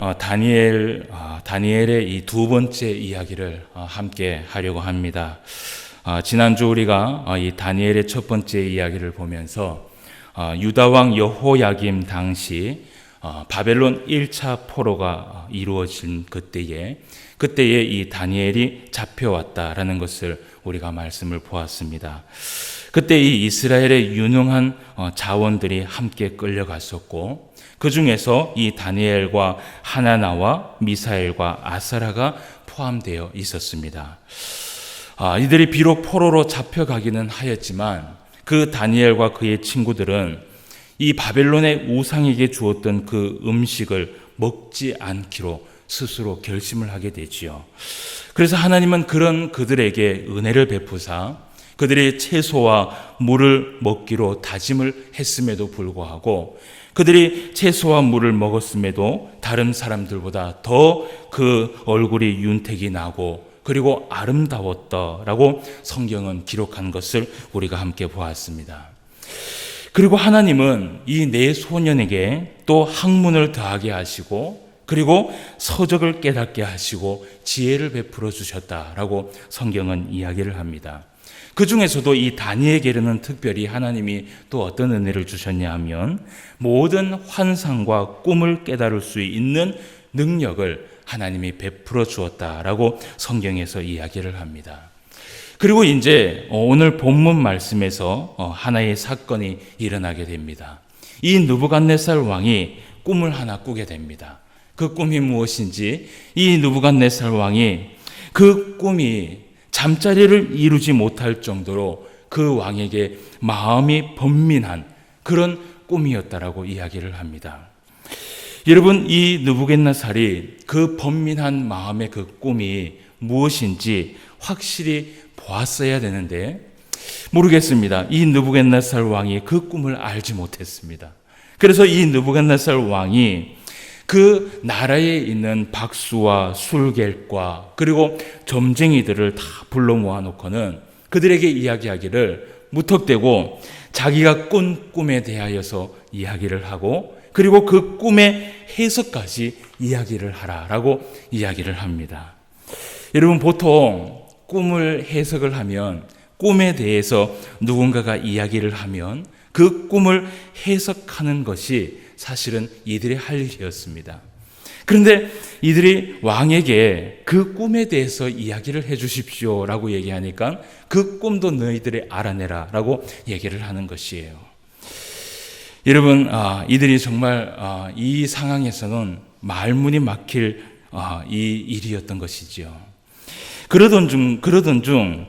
어, 다니엘 어, 다니엘의 이 두 번째 이야기를 어, 함께 하려고 합니다. 어, 지난주 우리가 어, 이 다니엘의 첫 번째 이야기를 보면서 어, 유다 왕 여호야김 당시 어, 바벨론 1차 포로가 이루어진 그때에 그때에 이 다니엘이 잡혀왔다라는 것을 우리가 말씀을 보았습니다. 그때 이 이스라엘의 유능한 어, 자원들이 함께 끌려갔었고 그 중에서 이 다니엘과 하나나와 미사엘과 아사라가 포함되어 있었습니다. 아, 이들이 비록 포로로 잡혀가기는 하였지만 그 다니엘과 그의 친구들은 이 바벨론의 우상에게 주었던 그 음식을 먹지 않기로 스스로 결심을 하게 되지요. 그래서 하나님은 그런 그들에게 은혜를 베푸사 그들의 채소와 물을 먹기로 다짐을 했음에도 불구하고 그들이 채소와 물을 먹었음에도 다른 사람들보다 더 그 얼굴이 윤택이 나고 그리고 아름다웠다라고 성경은 기록한 것을 우리가 함께 보았습니다. 그리고 하나님은 이 네 소년에게 또 학문을 더하게 하시고 그리고 서적을 깨닫게 하시고 지혜를 베풀어 주셨다라고 성경은 이야기를 합니다. 그 중에서도 이 다니엘에게는 특별히 하나님이 또 어떤 은혜를 주셨냐 하면 모든 환상과 꿈을 깨달을 수 있는 능력을 하나님이 베풀어 주었다라고 성경에서 이야기를 합니다. 그리고 이제 오늘 본문 말씀에서 하나의 사건이 일어나게 됩니다. 이 느부갓네살 왕이 꿈을 하나 꾸게 됩니다. 그 꿈이 무엇인지 이 느부갓네살 왕이 그 꿈이 잠자리를 이루지 못할 정도로 그 왕에게 마음이 번민한 그런 꿈이었다라고 이야기를 합니다. 여러분 이 느부갓네살이 그 번민한 마음의 그 꿈이 무엇인지 확실히 보았어야 되는데 모르겠습니다. 이 느부갓네살 왕이 그 꿈을 알지 못했습니다. 그래서 이 느부갓네살 왕이 그 나라에 있는 박수와 술객과 그리고 점쟁이들을 다 불러 모아놓고는 그들에게 이야기하기를 무턱대고 자기가 꾼 꿈에 대하여서 이야기를 하고 그리고 그 꿈의 해석까지 이야기를 하라라고 이야기를 합니다. 여러분 보통 꿈을 해석을 하면 꿈에 대해서 누군가가 이야기를 하면 그 꿈을 해석하는 것이 사실은 이들의 할 일이었습니다. 그런데 이들이 왕에게 그 꿈에 대해서 이야기를 해 주십시오 라고 얘기하니까 그 꿈도 너희들이 알아내라 라고 얘기를 하는 것이에요. 여러분, 아, 이들이 정말 아, 이 상황에서는 말문이 막힐 아, 이 일이었던 것이지요. 그러던 중, 그러던 중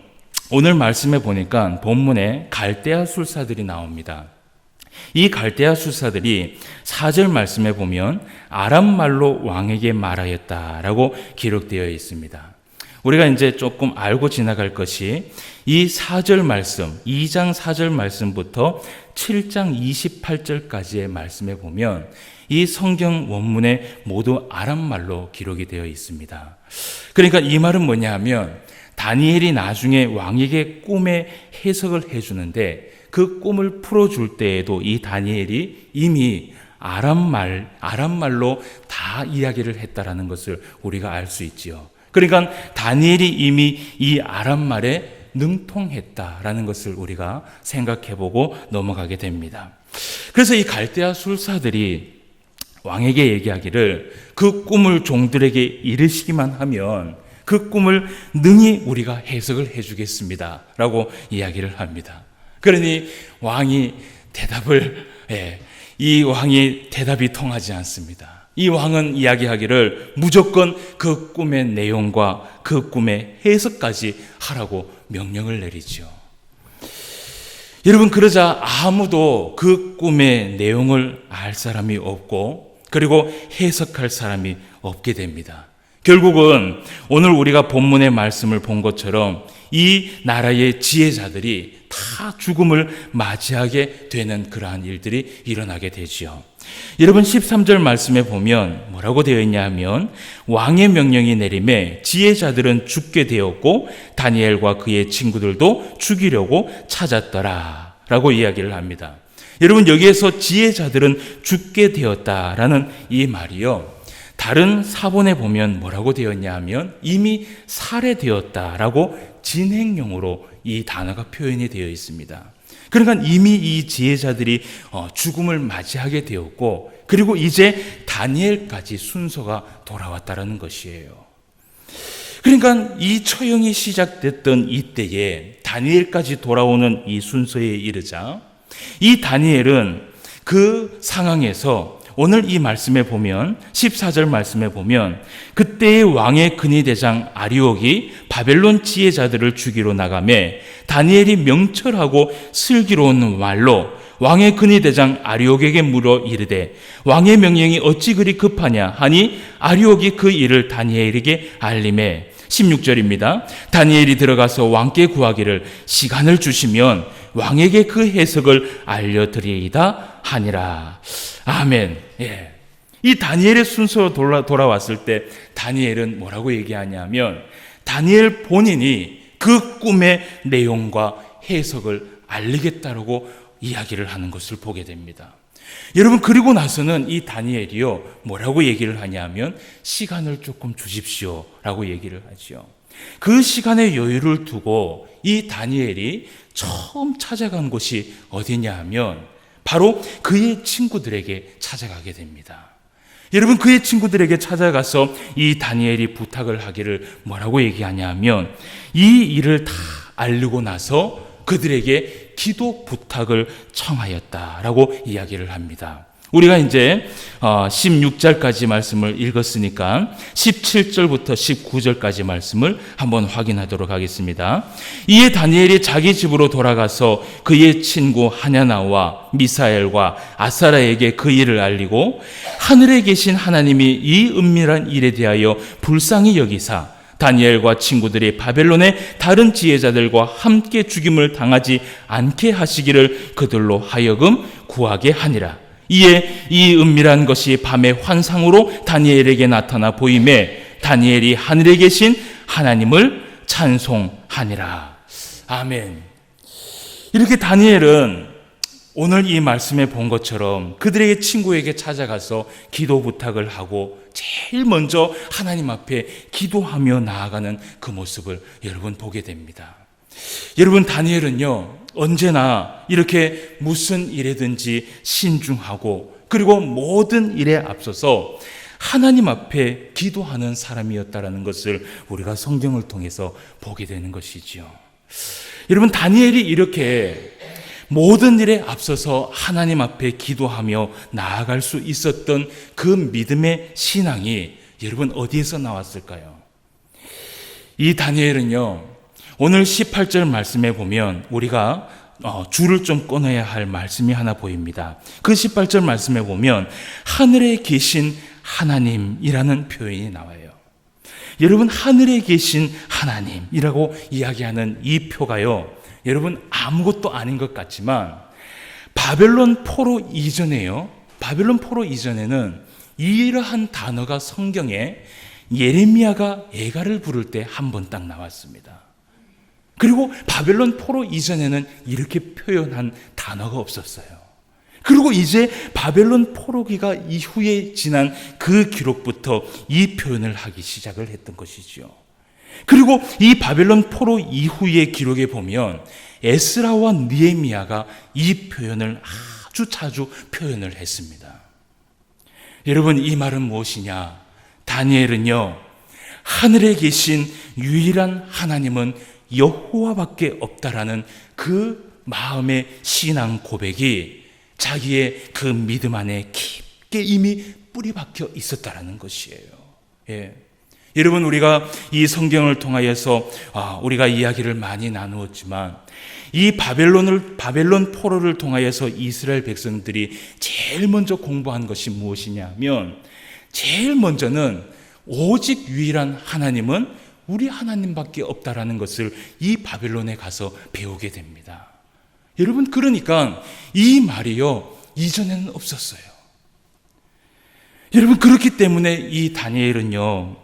오늘 말씀에 보니까 본문에 갈대아 술사들이 나옵니다. 이 갈대아 술사들이 4절 말씀에 보면 아람 말로 왕에게 말하였다라고 기록되어 있습니다. 우리가 이제 조금 알고 지나갈 것이 이 4절 말씀, 2장 4절 말씀부터 7장 28절까지의 말씀에 보면 이 성경 원문에 모두 아람 말로 기록이 되어 있습니다. 그러니까 이 말은 뭐냐 하면 다니엘이 나중에 왕에게 꿈의 해석을 해주는데 그 꿈을 풀어줄 때에도 이 다니엘이 이미 아람말, 아람말로 다 이야기를 했다라는 것을 우리가 알 수 있지요. 그러니까 다니엘이 이미 이 아람말에 능통했다라는 것을 우리가 생각해 보고 넘어가게 됩니다. 그래서 이 갈대아 술사들이 왕에게 얘기하기를 그 꿈을 종들에게 이르시기만 하면 그 꿈을 능히 우리가 해석을 해주겠습니다. 라고 이야기를 합니다. 그러니 왕이 대답을, 예, 이 왕이 대답이 통하지 않습니다. 이 왕은 이야기하기를 무조건 그 꿈의 내용과 그 꿈의 해석까지 하라고 명령을 내리죠. 여러분, 그러자 아무도 그 꿈의 내용을 알 사람이 없고, 그리고 해석할 사람이 없게 됩니다. 결국은 오늘 우리가 본문의 말씀을 본 것처럼 이 나라의 지혜자들이 다 죽음을 맞이하게 되는 그러한 일들이 일어나게 되지요. 여러분 13절 말씀에 보면 뭐라고 되어 있냐 하면 왕의 명령이 내림에 지혜자들은 죽게 되었고 다니엘과 그의 친구들도 죽이려고 찾았더라 라고 이야기를 합니다. 여러분 여기에서 지혜자들은 죽게 되었다라는 이 말이요. 다른 사본에 보면 뭐라고 되었냐 하면 이미 살해되었다라고 진행형으로 이 단어가 표현이 되어 있습니다. 그러니까 이미 이 지혜자들이 어, 죽음을 맞이하게 되었고 그리고 이제 다니엘까지 순서가 돌아왔다라는 것이에요. 그러니까 이 처형이 시작됐던 이때에 다니엘까지 돌아오는 이 순서에 이르자 이 다니엘은 그 상황에서 오늘 이 말씀에 보면 14절 말씀에 보면 그때의 왕의 근위대장 아리옥이 바벨론 지혜자들을 죽이러 나가매 다니엘이 명철하고 슬기로운 말로 왕의 근위대장 아리옥에게 물어 이르되 왕의 명령이 어찌 그리 급하냐 하니 아리옥이 그 일을 다니엘에게 알림해 16절입니다. 다니엘이 들어가서 왕께 구하기를 시간을 주시면 왕에게 그 해석을 알려드리이다 하니라. 아멘. 예. 이 다니엘의 순서로 돌아, 돌아왔을 때 다니엘은 뭐라고 얘기하냐면 다니엘 본인이 그 꿈의 내용과 해석을 알리겠다라고 이야기를 하는 것을 보게 됩니다. 여러분 그리고 나서는 이 다니엘이요 뭐라고 얘기를 하냐면 시간을 조금 주십시오라고 얘기를 하지요. 그 시간의 여유를 두고 이 다니엘이 처음 찾아간 곳이 어디냐 하면 바로 그의 친구들에게 찾아가게 됩니다. 여러분 그의 친구들에게 찾아가서 이 다니엘이 부탁을 하기를 뭐라고 얘기하냐 하면 이 일을 다 알리고 나서 그들에게 기도 부탁을 청하였다라고 이야기를 합니다. 우리가 이제 16절까지 말씀을 읽었으니까 17절부터 19절까지 말씀을 한번 확인하도록 하겠습니다. 이에 다니엘이 자기 집으로 돌아가서 그의 친구 하냐나와 미사엘과 아사라에게 그 일을 알리고 하늘에 계신 하나님이 이 은밀한 일에 대하여 불쌍히 여기사 다니엘과 친구들이 바벨론의 다른 지혜자들과 함께 죽임을 당하지 않게 하시기를 그들로 하여금 구하게 하니라. 이에 이 은밀한 것이 밤의 환상으로 다니엘에게 나타나 보임에 다니엘이 하늘에 계신 하나님을 찬송하니라. 아멘. 이렇게 다니엘은 오늘 이 말씀에 본 것처럼 그들에게 친구에게 찾아가서 기도 부탁을 하고 제일 먼저 하나님 앞에 기도하며 나아가는 그 모습을 여러분 보게 됩니다. 여러분 다니엘은요 언제나 이렇게 무슨 일에든지 신중하고 그리고 모든 일에 앞서서 하나님 앞에 기도하는 사람이었다라는 것을 우리가 성경을 통해서 보게 되는 것이지요. 여러분 다니엘이 이렇게 모든 일에 앞서서 하나님 앞에 기도하며 나아갈 수 있었던 그 믿음의 신앙이 여러분 어디에서 나왔을까요? 이 다니엘은요, 오늘 18절 말씀에 보면 우리가 어, 줄을 좀 끊어야 할 말씀이 하나 보입니다. 그 18절 말씀에 보면 하늘에 계신 하나님이라는 표현이 나와요. 여러분 하늘에 계신 하나님이라고 이야기하는 이 표가요. 여러분 아무것도 아닌 것 같지만 바벨론 포로 이전에요. 바벨론 포로 이전에는 이러한 단어가 성경에 예레미야가 애가를 부를 때 한 번 딱 나왔습니다. 그리고 바벨론 포로 이전에는 이렇게 표현한 단어가 없었어요. 그리고 이제 바벨론 포로기가 이후에 지난 그 기록부터 이 표현을 하기 시작을 했던 것이죠. 그리고 이 바벨론 포로 이후의 기록에 보면 에스라와 니에미아가 이 표현을 아주 자주 표현을 했습니다. 여러분 이 말은 무엇이냐? 다니엘은요 하늘에 계신 유일한 하나님은 여호와밖에 없다라는 그 마음의 신앙 고백이 자기의 그 믿음 안에 깊게 이미 뿌리 박혀 있었다라는 것이에요. 예. 여러분 우리가 이 성경을 통하여서 아, 우리가 이야기를 많이 나누었지만 이 바벨론을 바벨론 포로를 통하여서 이스라엘 백성들이 제일 먼저 공부한 것이 무엇이냐면 제일 먼저는 오직 유일한 하나님은 우리 하나님밖에 없다라는 것을 이 바벨론에 가서 배우게 됩니다. 여러분 그러니까 이 말이요 이전에는 없었어요. 여러분 그렇기 때문에 이 다니엘은요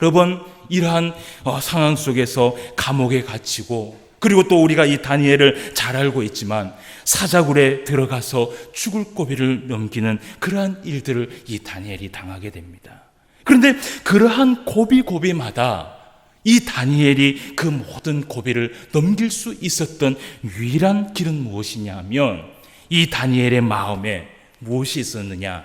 여러 번 이러한 어, 상황 속에서 감옥에 갇히고 그리고 또 우리가 이 다니엘을 잘 알고 있지만 사자굴에 들어가서 죽을 고비를 넘기는 그러한 일들을 이 다니엘이 당하게 됩니다. 그런데 그러한 고비 고비마다 이 다니엘이 그 모든 고비를 넘길 수 있었던 유일한 길은 무엇이냐 하면 이 다니엘의 마음에 무엇이 있었느냐?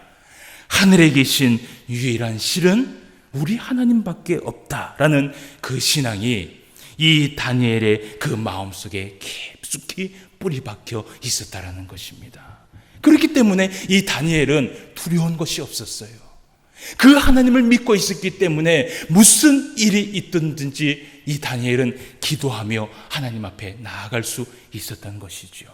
하늘에 계신 유일한 실은 우리 하나님밖에 없다라는 그 신앙이 이 다니엘의 그 마음 속에 깊숙이 뿌리 박혀 있었다라는 것입니다. 그렇기 때문에 이 다니엘은 두려운 것이 없었어요. 그 하나님을 믿고 있었기 때문에 무슨 일이 있든지 이 다니엘은 기도하며 하나님 앞에 나아갈 수 있었던 것이죠.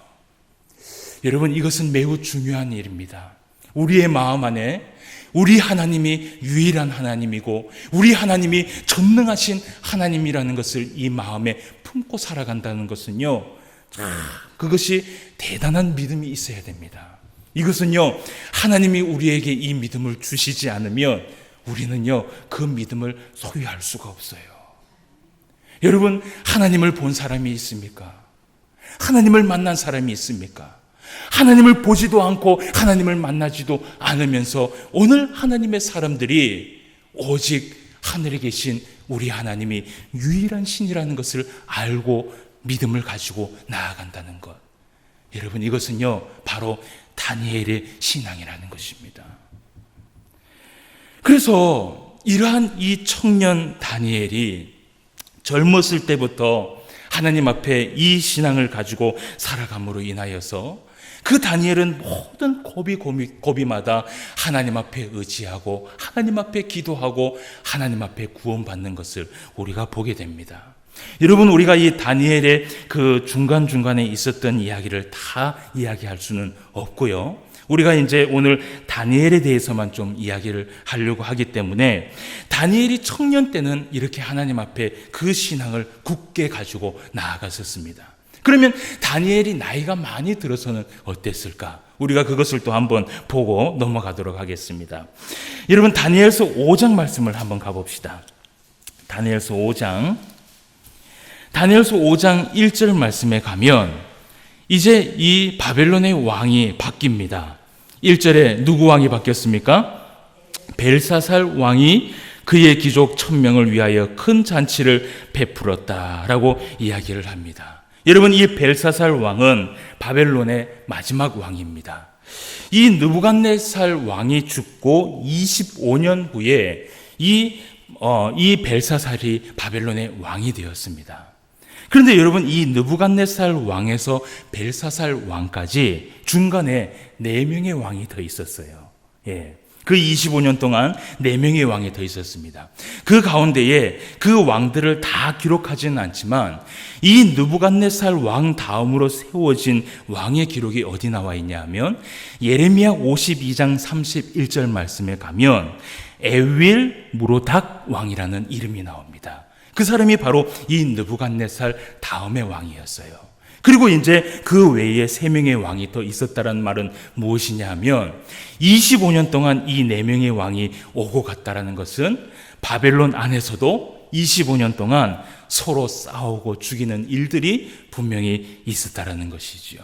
여러분 이것은 매우 중요한 일입니다. 우리의 마음 안에 우리 하나님이 유일한 하나님이고 우리 하나님이 전능하신 하나님이라는 것을 이 마음에 품고 살아간다는 것은요. 그것이 대단한 믿음이 있어야 됩니다. 이것은요. 하나님이 우리에게 이 믿음을 주시지 않으면 우리는요. 그 믿음을 소유할 수가 없어요. 여러분 하나님을 본 사람이 있습니까? 하나님을 만난 사람이 있습니까? 하나님을 보지도 않고 하나님을 만나지도 않으면서 오늘 하나님의 사람들이 오직 하늘에 계신 우리 하나님이 유일한 신이라는 것을 알고 믿음을 가지고 나아간다는 것. 여러분 이것은요 바로 다니엘의 신앙이라는 것입니다. 그래서 이러한 이 청년 다니엘이 젊었을 때부터 하나님 앞에 이 신앙을 가지고 살아감으로 인하여서 그 다니엘은 모든 고비, 고비 고비마다 하나님 앞에 의지하고 하나님 앞에 기도하고 하나님 앞에 구원받는 것을 우리가 보게 됩니다. 여러분 우리가 이 다니엘의 그 중간 중간에 있었던 이야기를 다 이야기할 수는 없고요. 우리가 이제 오늘 다니엘에 대해서만 좀 이야기를 하려고 하기 때문에 다니엘이 청년 때는 이렇게 하나님 앞에 그 신앙을 굳게 가지고 나아갔었습니다. 그러면 다니엘이 나이가 많이 들어서는 어땠을까? 우리가 그것을 또 한번 보고 넘어가도록 하겠습니다. 여러분 다니엘서 5장 말씀을 한번 가봅시다. 다니엘서 5장 다니엘서 5장 1절 말씀에 가면 이제 이 바벨론의 왕이 바뀝니다. 1절에 누구 왕이 바뀌었습니까? 벨사살 왕이 그의 귀족 천명을 위하여 큰 잔치를 베풀었다라고 이야기를 합니다. 여러분 이 벨사살 왕은 바벨론의 마지막 왕입니다. 이 느부갓네살 왕이 죽고 25년 후에 이, 어, 이 벨사살이 바벨론의 왕이 되었습니다. 그런데 여러분 이 느부갓네살 왕에서 벨사살 왕까지 중간에 네 명의 왕이 더 있었어요. 예. 그 25년 동안 네 명의 왕이 더 있었습니다. 그 가운데에 그 왕들을 다 기록하지는 않지만 이 느부갓네살 왕 다음으로 세워진 왕의 기록이 어디 나와 있냐 하면 예레미야 52장 31절 말씀에 가면 에윌 무로닥 왕이라는 이름이 나옵니다. 그 사람이 바로 이 느부갓네살 다음의 왕이었어요. 그리고 이제 그 외에 세 명의 왕이 더 있었다라는 말은 무엇이냐 하면 25년 동안 이 네 명의 왕이 오고 갔다라는 것은 바벨론 안에서도 25년 동안 서로 싸우고 죽이는 일들이 분명히 있었다라는 것이지요.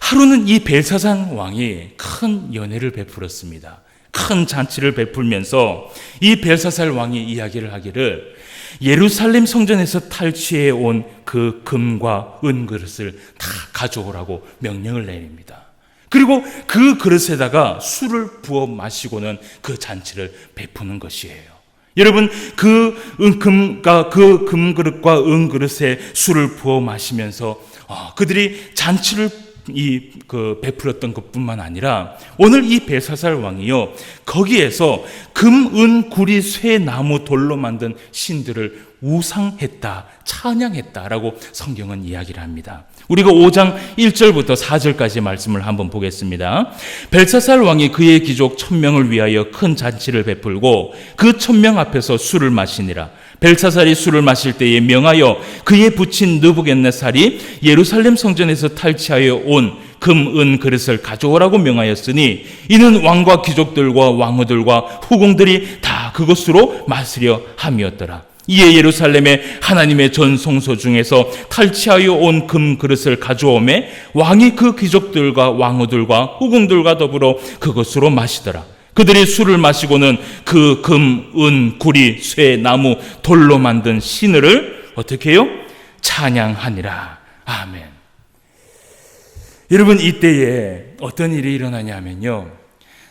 하루는 이 벨사산 왕이 큰 연회를 베풀었습니다. 큰 잔치를 베풀면서 이 벨사살 왕이 이야기를 하기를 예루살렘 성전에서 탈취해 온 그 금과 은 그릇을 다 가져오라고 명령을 내립니다. 그리고 그 그릇에다가 술을 부어 마시고는 그 잔치를 베푸는 것이에요. 여러분 그 금과 그 금그릇과 은그릇에 술을 부어 마시면서 어, 그들이 잔치를 이 그 베풀었던 것뿐만 아니라 오늘 이 벨사살 왕이요 거기에서 금, 은, 구리, 쇠, 나무, 돌로 만든 신들을 우상했다, 찬양했다라고 성경은 이야기를 합니다. 우리가 5장 1절부터 4절까지 말씀을 한번 보겠습니다. 벨사살 왕이 그의 귀족 천명을 위하여 큰 잔치를 베풀고 그 천명 앞에서 술을 마시니라. 벨사살이 술을 마실 때에 명하여 그의 부친 느부겟네살이 예루살렘 성전에서 탈취하여 온 금, 은 그릇을 가져오라고 명하였으니 이는 왕과 귀족들과 왕후들과 후궁들이 다 그것으로 마시려 함이었더라. 이에 예루살렘의 하나님의 전성소 중에서 탈취하여 온 금 그릇을 가져오매 왕이 그 귀족들과 왕후들과 후궁들과 더불어 그것으로 마시더라. 그들이 술을 마시고는 그 금, 은, 구리, 쇠, 나무, 돌로 만든 신을 어떻게 해요? 찬양하니라. 아멘. 여러분, 이때에 어떤 일이 일어나냐면요.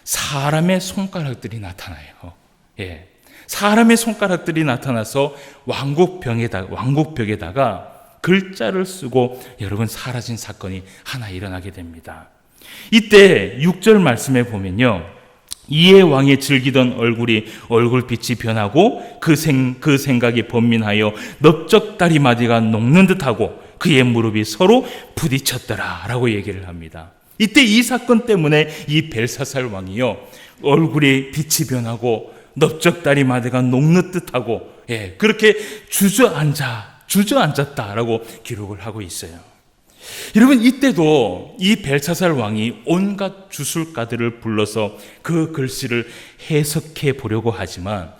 사람의 손가락들이 나타나요. 예. 사람의 손가락들이 나타나서 왕국병에다, 왕국벽에다가 글자를 쓰고 여러분 사라진 사건이 하나 일어나게 됩니다. 이때 6절 말씀에 보면요. 이에 왕이 즐기던 얼굴이 얼굴빛이 변하고 그, 생, 그 생각이 번민하여 넓적다리 마디가 녹는 듯하고 그의 무릎이 서로 부딪혔더라 라고 얘기를 합니다. 이때 이 사건 때문에 이 벨사살 왕이요. 얼굴이 빛이 변하고 넓적다리 마디가 녹는 듯하고 예, 그렇게 주저앉아 주저앉았다라고 기록을 하고 있어요. 여러분 이때도 이 벨사살 왕이 온갖 주술가들을 불러서 그 글씨를 해석해 보려고 하지만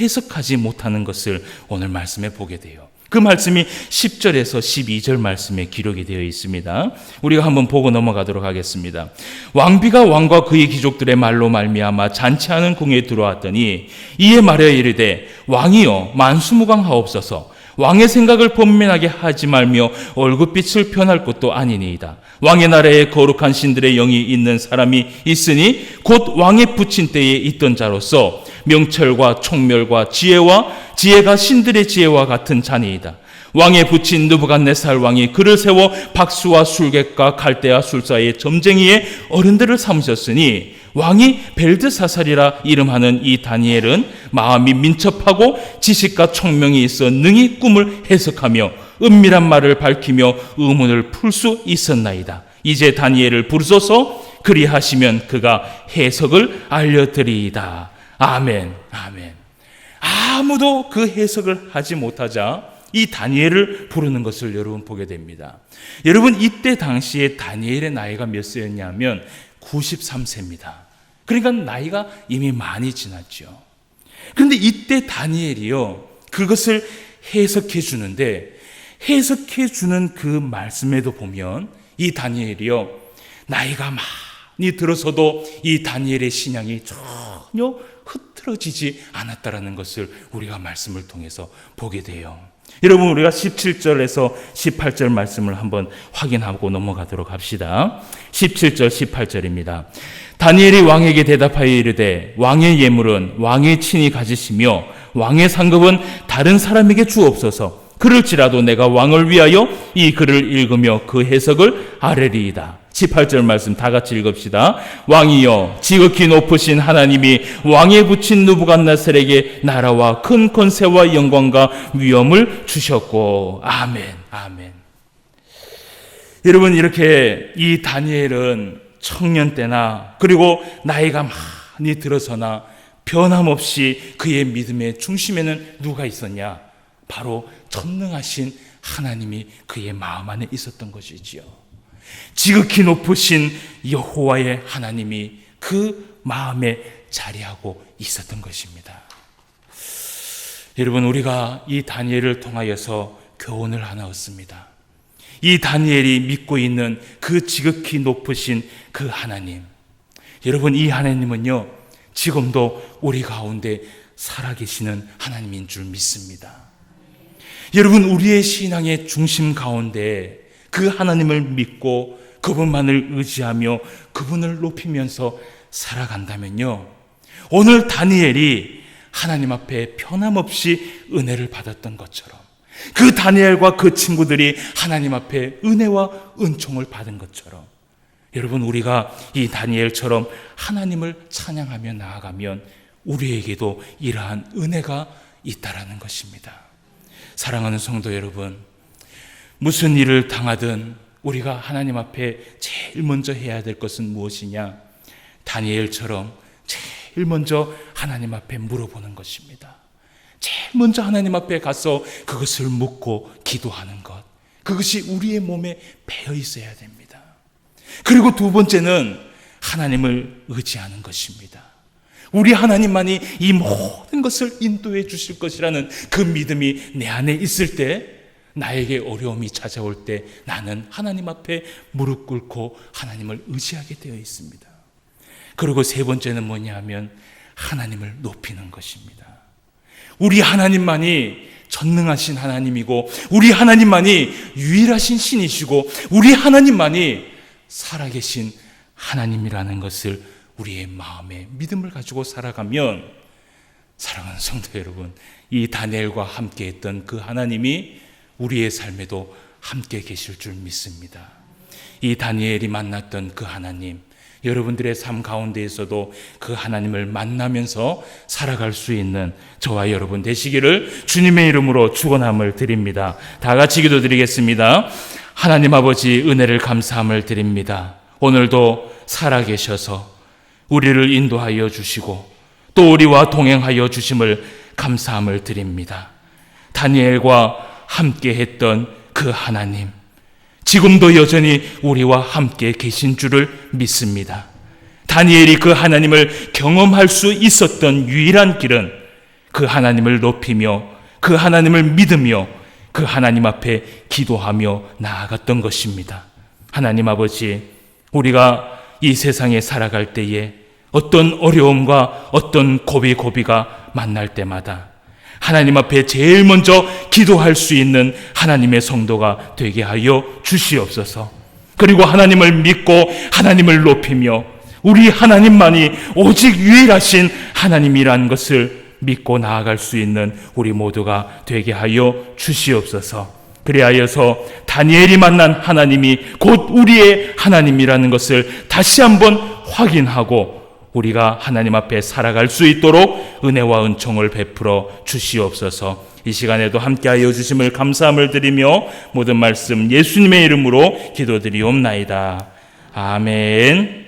해석하지 못하는 것을 오늘 말씀에 보게 돼요. 그 말씀이 10절에서 12절 말씀에 기록이 되어 있습니다. 우리가 한번 보고 넘어가도록 하겠습니다. 왕비가 왕과 그의 귀족들의 말로 말미암아 잔치하는 궁에 들어왔더니 이에 말하여 이르되 왕이여 만수무강하옵소서 왕의 생각을 번민하게 하지 말며 얼굴빛을 편할 것도 아니니이다. 왕의 나라에 거룩한 신들의 영이 있는 사람이 있으니 곧 왕의 붙인 때에 있던 자로서 명철과 총멸과 지혜와 지혜가 신들의 지혜와 같은 자니이다. 왕에 붙인 느부갓네살 왕이 그를 세워 박수와 술객과 갈대아 술사의 점쟁이의 어른들을 삼으셨으니 왕이 벨드사살이라 이름하는 이 다니엘은 마음이 민첩하고 지식과 총명이 있어 능히 꿈을 해석하며 은밀한 말을 밝히며 의문을 풀 수 있었나이다. 이제 다니엘을 부르소서 그리하시면 그가 해석을 알려드리이다. 아멘, 아멘. 아무도 그 해석을 하지 못하자 이 다니엘을 부르는 것을 여러분 보게 됩니다. 여러분 이때 당시에 다니엘의 나이가 몇 세였냐면 93세입니다. 그러니까 나이가 이미 많이 지났죠. 그런데 이때 다니엘이요 그것을 해석해 주는데 해석해 주는 그 말씀에도 보면 이 다니엘이요 나이가 많이 들어서도 이 다니엘의 신앙이 전혀 흐트러지지 않았다라는 것을 우리가 말씀을 통해서 보게 돼요. 여러분 우리가 17절에서 18절 말씀을 한번 확인하고 넘어가도록 합시다. 17절 18절입니다. 다니엘이 왕에게 대답하여 이르되 왕의 예물은 왕의 친히 가지시며 왕의 상급은 다른 사람에게 주옵소서. 그럴지라도 내가 왕을 위하여 이 글을 읽으며 그 해석을 아뢰리이다. 18절 말씀 다 같이 읽읍시다. 왕이여 지극히 높으신 하나님이 왕에 붙인 누부갓네살에게 나라와 큰 권세와 영광과 위엄을 주셨고 아멘. 아멘. 여러분 이렇게 이 다니엘은 청년 때나 그리고 나이가 많이 들어서나 변함없이 그의 믿음의 중심에는 누가 있었냐? 바로 전능하신 하나님이 그의 마음 안에 있었던 것이지요. 지극히 높으신 여호와의 하나님이 그 마음에 자리하고 있었던 것입니다. 여러분 우리가 이 다니엘을 통하여서 교훈을 하나 얻습니다. 이 다니엘이 믿고 있는 그 지극히 높으신 그 하나님. 여러분 이 하나님은요. 지금도 우리 가운데 살아계시는 하나님인 줄 믿습니다. 여러분 우리의 신앙의 중심 가운데 그 하나님을 믿고 그분만을 의지하며 그분을 높이면서 살아간다면요. 오늘 다니엘이 하나님 앞에 변함없이 은혜를 받았던 것처럼 그 다니엘과 그 친구들이 하나님 앞에 은혜와 은총을 받은 것처럼 여러분 우리가 이 다니엘처럼 하나님을 찬양하며 나아가면 우리에게도 이러한 은혜가 있다라는 것입니다. 사랑하는 성도 여러분, 무슨 일을 당하든 우리가 하나님 앞에 제일 먼저 해야 될 것은 무엇이냐? 다니엘처럼 제일 먼저 하나님 앞에 물어보는 것입니다. 제일 먼저 하나님 앞에 가서 그것을 묻고 기도하는 것. 그것이 우리의 몸에 배어 있어야 됩니다. 그리고 두 번째는 하나님을 의지하는 것입니다. 우리 하나님만이 이 모든 것을 인도해 주실 것이라는 그 믿음이 내 안에 있을 때 나에게 어려움이 찾아올 때 나는 하나님 앞에 무릎 꿇고 하나님을 의지하게 되어 있습니다. 그리고 세 번째는 뭐냐 하면 하나님을 높이는 것입니다. 우리 하나님만이 전능하신 하나님이고 우리 하나님만이 유일하신 신이시고 우리 하나님만이 살아계신 하나님이라는 것을 우리의 마음에 믿음을 가지고 살아가면 사랑하는 성도 여러분, 이 다니엘과 함께 했던 그 하나님이 우리의 삶에도 함께 계실 줄 믿습니다. 이 다니엘이 만났던 그 하나님, 여러분들의 삶 가운데에서도 그 하나님을 만나면서 살아갈 수 있는 저와 여러분 되시기를 주님의 이름으로 축원함을 드립니다. 다 같이 기도드리겠습니다. 하나님 아버지 은혜를 감사함을 드립니다. 오늘도 살아 계셔서 우리를 인도하여 주시고 또 우리와 동행하여 주심을 감사함을 드립니다. 다니엘과 함께 했던 그 하나님, 지금도 여전히 우리와 함께 계신 줄을 믿습니다. 다니엘이 그 하나님을 경험할 수 있었던 유일한 길은 그 하나님을 높이며 그 하나님을 믿으며 그 하나님 앞에 기도하며 나아갔던 것입니다. 하나님 아버지, 우리가 이 세상에 살아갈 때에 어떤 어려움과 어떤 고비 고비가 만날 때마다 하나님 앞에 제일 먼저 기도할 수 있는 하나님의 성도가 되게 하여 주시옵소서. 그리고 하나님을 믿고 하나님을 높이며 우리 하나님만이 오직 유일하신 하나님이라는 것을 믿고 나아갈 수 있는 우리 모두가 되게 하여 주시옵소서. 그리하여서 다니엘이 만난 하나님이 곧 우리의 하나님이라는 것을 다시 한번 확인하고 우리가 하나님 앞에 살아갈 수 있도록 은혜와 은총을 베풀어 주시옵소서. 이 시간에도 함께하여 주심을 감사함을 드리며 모든 말씀 예수님의 이름으로 기도드리옵나이다. 아멘.